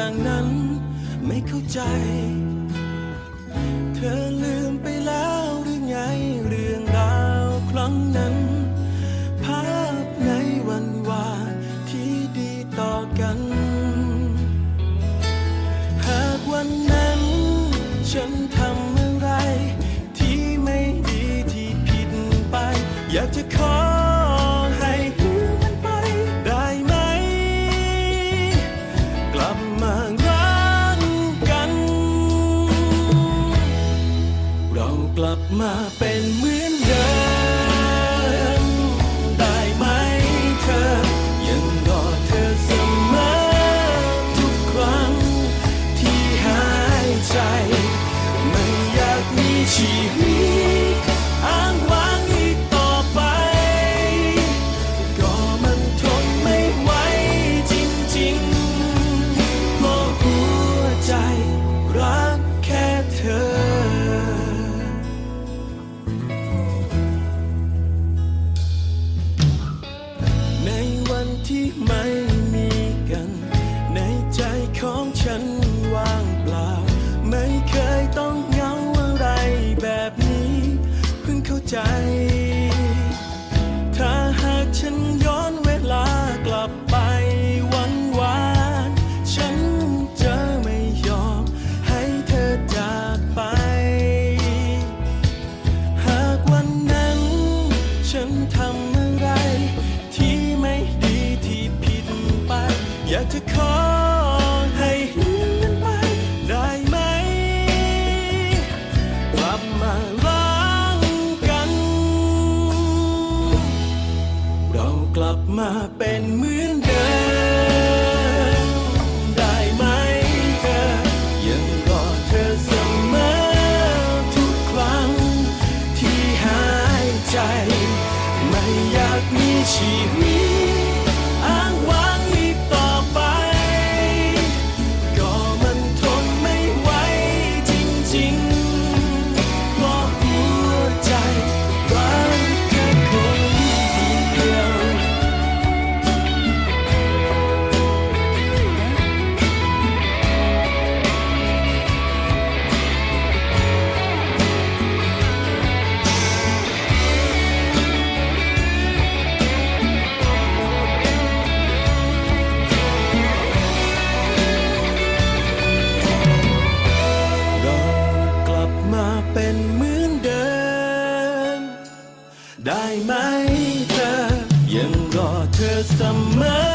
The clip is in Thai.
อย่างนั้นไม่เข้าใจ เธอลืมไปแล้วหรือไงเรื่องราวครั้งนั้น ภาพในวันวานที่ดีต่อกัน หากวันนั้น ฉันทำอะไร ที่ไม่ดีที่ผิดไป อยากจะขอ มาเป็นเหมือนเดิมได้ไหมเธอ ยังรอเธอเสมอทุกครั้งที่หายใจ ไม่อยากมีชีวิต ใจ มาเป็นเหมือนเดิมได้ไหมเธอ ยังรอเธอเสมอทุกครั้ง ที่หายใจ ไม่อยากมีชีวิต เป็นเหมือนเดิม ได้ไหมเธอ ยังรอเธอเสมอ